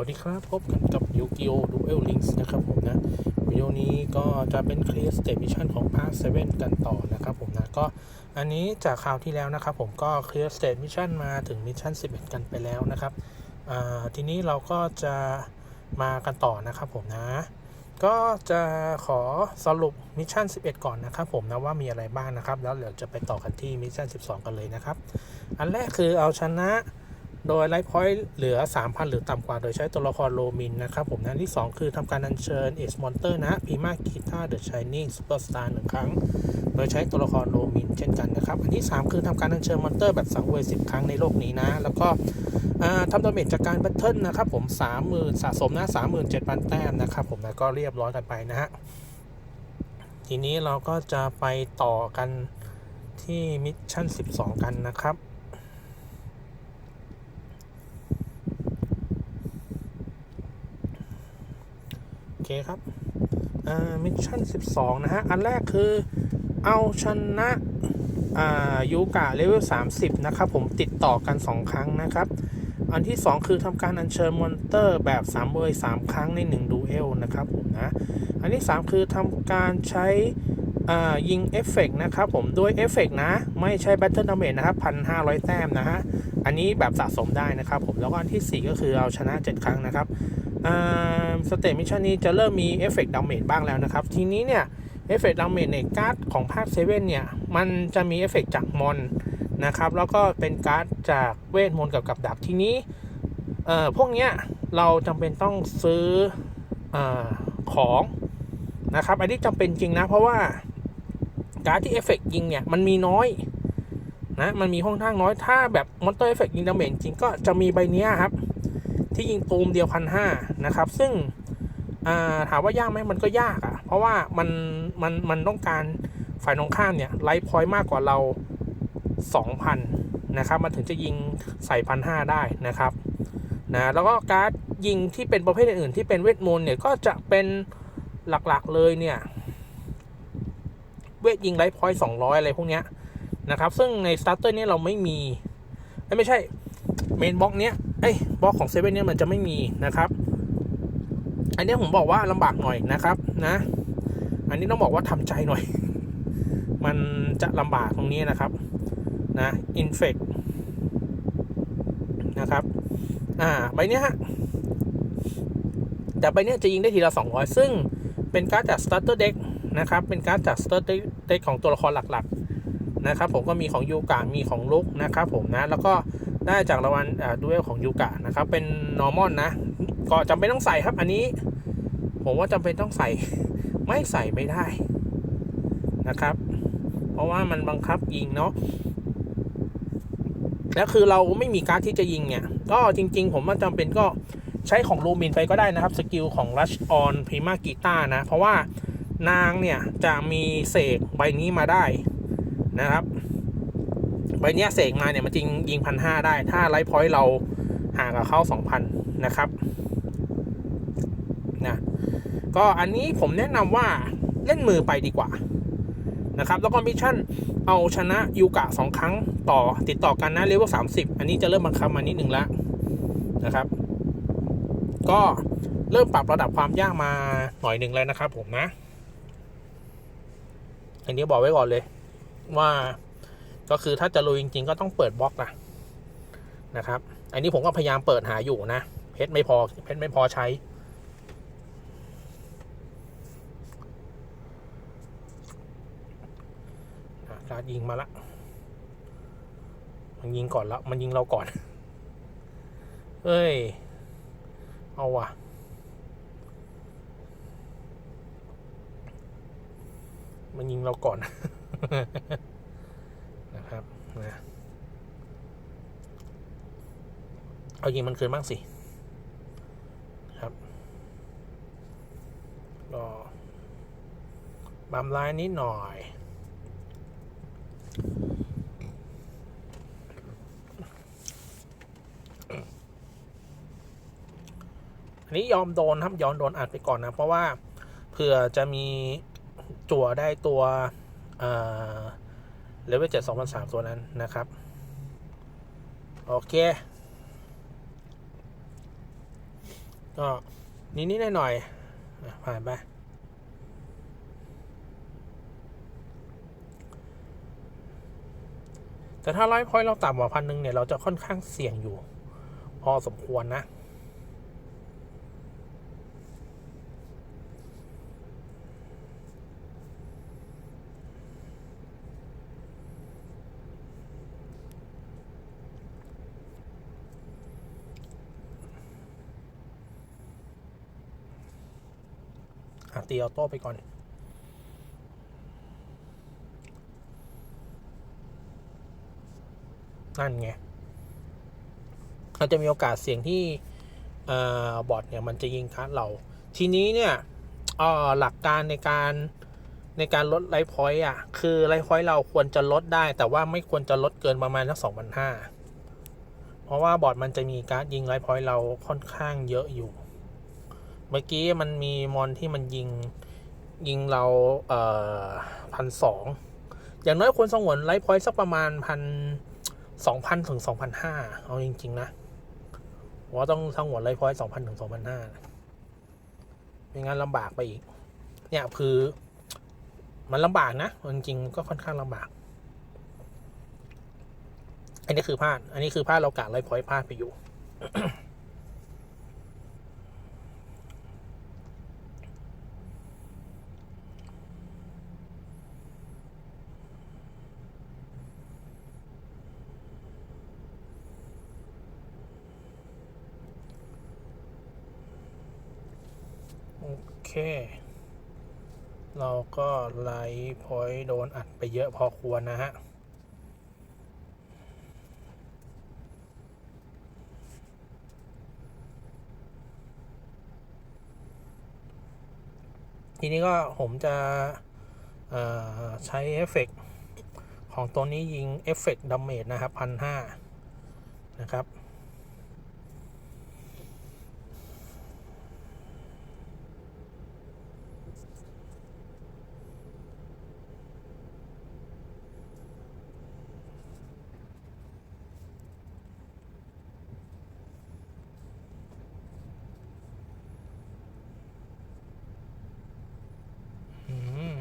วัสดีครับ พบกันกับ Yu-Gi-Oh! Duel Links นะครับผมนะวิดีโอนี้ก็จะเป็น Clear State Mission ของ Part 7กันต่อนะครับผมนะ ก็อันนี้จากคราวที่แล้วนะครับผมก็ Clear State Mission มาถึง Mission 11 กันไปแล้วนะครับทีนี้เราก็จะมากันต่อนะครับผมนะ ก็จะขอสรุปมิชชั่น11 ก่อนนะครับผมนะว่ามีอะไรบ้างนะครับ แล้วเดี๋ยวจะไปต่อกันที่มิชชั่น12 กันเลยนะครับ อันแรกคือเอาชนะ โดยไลฟ์พอยต์เหลือ 3,000 หรือต่ำกว่าโดยใช้ตัวละครโลมินนะครับผมนะอันที่ 2 คือทำการอัญเชิญเอสมอนเตอร์นะพีมาคิต้าเดอะชายนิ่งซูเปอร์สตาร์หนึ่งครั้ง โดยใช้ตัวละครโลมินเช่นกันนะครับ อันที่ 3 คือทำการอัญเชิญมอนเตอร์แบบสังเวย10 ครั้งในโลกนี้นะ แล้วก็ทำดาเมจจากการแบทเทิลนะครับผม 30,000 สะสมนะ37,000 แต้มนะครับผมนะก็เรียบร้อยกันไปนะฮะทีนี้เราก็จะไปต่อกันที่มิชชั่น 12 กันนะครับ เคครับมิชชั่น 12 นะฮะ อันแรกคือเอาชนะยูกะเลเวล 30 นะครับ ผมติดต่อกัน 2 ครั้งนะครับ อันที่ 2 คือทำการอัญเชิญมอนเตอร์แบบ3เบย3 ครั้งใน 1 ดูเอลนะครับผมนะ อันที่ 3 คือทำการใช้ยิงเอฟเฟกนะครับผมด้วยเอฟเฟกนะ ไม่ใช่แบตเทิลดาเมจนะครับ1,500แต้มนะฮะ อันนี้แบบสะสมได้นะครับผมแล้วก็อันทีสี่4 ก็คือเอาชนะ 7 ครั้งนะครับ สเต t มิชชั่นนี้จะเริ่มมีเอฟเฟกต์ดาเมจบ้างแล้วนะครับ ทีนี้เนี่ยเอฟเฟกต์ดาเมจในการ์ดของภาคเซเว่นเนี่ย มันจะมีเอฟเฟกต์จากมอนนะครับ แล้วก็เป็นการ์ดจากเวทมนต์กับกับดักทีนี้เอ่อพวกเนี้ยเราจำเป็นต้องซื้ออของนะครับ อันนี้จำเป็นจริงนะ เพราะว่าการ์ดที่เอฟเฟกต์ยิงเนี่ย มันมีน้อยนะ มันมีค่อนข้างน้อย ถ้าแบบมอนเตอร์เอฟเฟกต์ยิงดาเมจจริงก็จะมีใบเนี้ยครับ ที่ยิงตูมเดียวพันห้านะครับ ซึ่งถามว่ายากไหมมันก็ยากอะ่ะ เพราะว่ามันมันมันต้องการฝ่ายตรงข้ามเนี่ยไลท์พอยต์มากกว่าเรา 2,000 นะครับมันถึงจะยิงใส่พันห้าได้นะครับนะแล้วก็การ์ดยิงที่เป็นประเภทอื่นๆที่เป็นเวทมนต์เนี่ยก็จะเป็นหลักๆเลยเนี่ย เวทยิงไลท์พอยต์200อะไรพวกเนี้ยนะครับ ซึ่งในสตาร์เตอร์เนี่ยเราไม่มีไม่ใช่เมนบล็อกเนี้ยเอ้ย บล็อกของเซเว่นเนี่ยมันจะไม่มีนะครับ อันนี้ผมบอกว่าลำบากหน่อยนะครับนะ อันนี้ต้องบอกว่าทำใจหน่อย มันจะลำบากตรงนี้นะครับนะอินเฟกนะครับ อ่าใบเนี้ยฮะแต่ใบเนี้ยจะยิงได้ทีละ 200 ซึ่งเป็นการ์ดจากสตาร์เตอร์เด็กนะครับ เป็นการ์ดจากสตาร์เตอร์เด็กของตัวละครหลักๆนะครับผมก็มีของยูกะมีของลุกนะครับผมนะ แล้วก็ ได้จากรางวัลดูเอลของยูกะนะครับ เป็นนอร์มอนนะ ก็จำเป็นต้องใส่ครับ อันนี้ ผมว่าจำเป็นต้องใส่ ไม่ใส่ไม่ได้นะครับ เพราะว่ามันบังคับยิงเนาะแล้วคือเราไม่มีการ์ดที่จะยิงเนี่ย ก็จริง ๆ ผมว่าจำเป็นก็ใช้ของลูมินไปก็ได้นะครับ สกิลของ Rush on Prima g i t a นะ เพราะว่านางเนี่ยจะมีเสกใบนี้มาได้นะครับ ใบเนี้ยเสกมาเนี่ยมันจริงยิงพันห้าได้ ถ้าไลฟ์พอยต์เราห่างกับเข้าสองพันนะครับนะก็อันนี้ผมแนะนำว่าเล่นมือไปดีกว่านะครับแล้วก็มิชชั่นเอาชนะยูกะสองครั้งต่อติดต่อกันนะเลเวลสามสิบอันนี้จะเริ่มบังคับมานิดหนึ่งแล้วนะครับ ก็เริ่มปรับระดับความยากมาหน่อยหนึ่งแล้วนะครับผมนะ อันนี้บอกไว้ก่อนเลยว่า ก็คือถ้าจะลุยจริงๆก็ต้องเปิดบล็อกนะนะครับ อันนี้ผมก็พยายามเปิดหาอยู่นะเพชรไม่พอเพชรไม่พอใช้ การยิงมาละ มันยิงก่อนแล้ว มันยิงเราก่อน เอ้ย เอาว่ะมันยิงเราก่อน นะเอายิงมันคืนบ้างสิครับก็บามลายนิดหน่อย อันนี้ยอมโดนครับยอมโดนอัดไปก่อนนะ เพราะว่าเผื่อจะมีจั่วได้ตัว เเลเวลเจ็ดสองพันสามตัวนั้นนะครับ โอเค ก็นิดๆหน่อยๆผ่านไปแต่ถ้าไลฟ์พอยต์เราต่ำกว่าพันหนึ่งเนี่ย เราจะค่อนข้างเสี่ยงอยู่ พอสมควรนะ อะตีออโต้ไปก่อน นั่นไงเราจะมีโอกาสเสี่ยงที่บอทเนี่ย มันจะยิงคัดเรา ทีนี้เนี่ยหลักการในการในการลดไลฟ์พอยต์อะ คือไลฟ์พอยต์เราควรจะลดได้ แต่ว่าไม่ควรจะลดเกินประมาณสักสองพันห้าเพราะว่าบอทมันจะมีการยิงไลฟ์พอยต์เราค่อนข้างเยอะอยู่ เมื่อกี้มันมีมอนที่มันยิงยิงเราเอ่อพันสองอย่างน้อยควรสงวนไลฟ์พอยต์สักประมาณพันสองพันถึงสองพันห้าเอาจริง ๆ นะว่าต้องทั้งหมดเลยพอยสองพันถึงสองพันห้าไม่งั้นลำบากไปอีก เนี่ยคือ มันลำบากนะจริงๆก็ค่อนข้างลำบาก อันนี้คือพลาด อันนี้คือพลาดเรากะไลฟ์พอยต์พลาดไปอยู่ โอเค เราก็ไลฟ์พอยต์โดนอัดไปเยอะพอควรนะฮะทีนี้ก็ผมจะใช้เอฟเฟกต์ของตัวนี้ยิงเอฟเฟกต์ดาเมจนะครับพันห้านะครับ อืม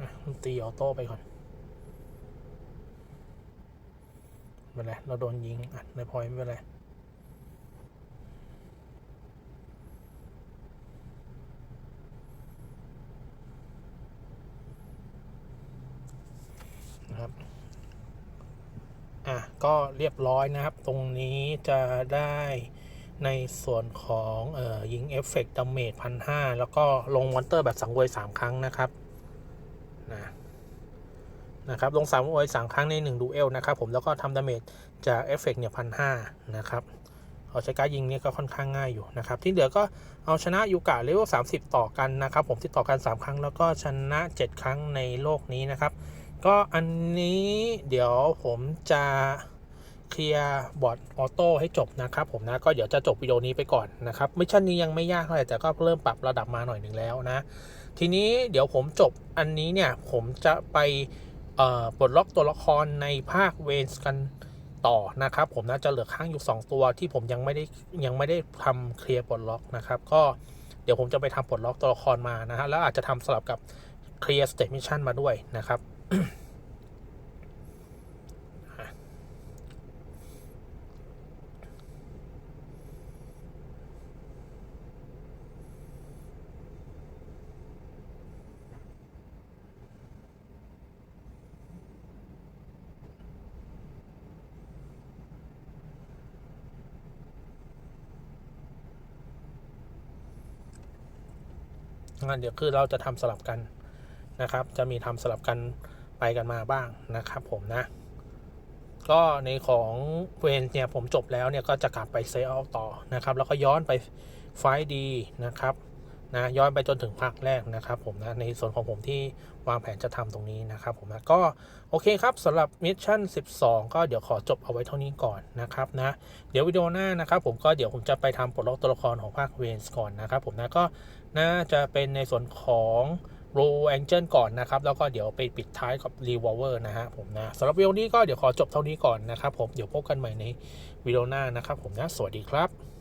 อะ ตีออโต้ไปก่อนไม่เป็นไรเราโดนยิงอัดในพอยไม่เป็นไรนะครับ อะ ก็เรียบร้อยนะครับ ตรงนี้จะได้ในส่วนของเอ่อยิงเอฟเฟกต์ดาเมจพันห้าแล้วก็ลงมอนเตอร์แบบสังเวยสามครั้งนะครับ นะนะครับลงสามเวยสามครั้งในหนึ่งดูเอลนะครับผมแล้วก็ทำดาเมจจากเอฟเฟกต์เนี่ยพันห้านะครับเอาใช้การยิงเนี่ยก็ค่อนข้างง่ายอยู่นะครับ ที่เหลือก็เอาชนะยูกะเลเวล30 ต่อกันนะครับ ผมที่ต่อกัน 3 ครั้งแล้วก็ชนะ 7 ครั้งในโลกนี้นะครับ ก็อันนี้เดี๋ยวผมจะเคลียร์บอร์ดออโต้ให้จบนะครับผมนะก็เดี๋ยวจะจบวิดีโอนี้ไปก่อนนะครับมิชชั่นนี้ยังไม่ยากเท่าไหร่แต่ก็เริ่มปรับระดับมาหน่อยหนึ่งแล้วนะ ทีนี้เดี๋ยวผมจบอันนี้เนี่ย ผมจะไปปลดล็อกตัวละครในภาคเวนส์กันต่อนะครับ ผมน่าจะเหลือข้างอยู่ 2 ตัวที่ผมยังไม่ได้ยังไม่ได้ทำเคลียร์ปลดล็อกนะครับ ก็เดี๋ยวผมจะไปทำปลดล็อกตัวละครมานะฮะแล้วอาจจะทำสลับกับเคลียร์สเตทมิชชั่นมาด้วยนะครับ งานเดี๋ยวคือเราจะทำสลับกันนะครับ จะมีทำสลับกันไปกันมาบ้างนะครับ ผมนะ ก็ในของเวนเนี่ยผมจบแล้วเนี่ยก็จะกลับไปเซลต่อนะครับ แล้วก็ย้อนไปไฟดีนะครับ นะย้อนไปจนถึงภาคแรกนะครับผมนะในส่วนของผมที่วางแผนจะทำตรงนี้นะครับผมนะก็โอเคครับสำหรับมิชชั่น 12 ก็เดี๋ยวขอจบเอาไว้เท่านี้ก่อนนะครับนะเดี๋ยววิดีโอหน้านะครับผมก็เดี๋ยวผมจะไปทำปลดล็อกตัวละครของภาคเวนส์ก่อนนะครับผมนะก็น่าจะเป็นในส่วนของโรแองเจิลก่อนนะครับ แล้วก็เดี๋ยวไปปิดท้ายกับรีวอลเวอร์นะฮะผมนะสำหรับวิดีโอนี้ก็เดี๋ยวขอจบเท่านี้ก่อนนะครับผมเดี๋ยวพบกันใหม่ในวิดีโอหน้านะครับผมนะสวัสดีครับ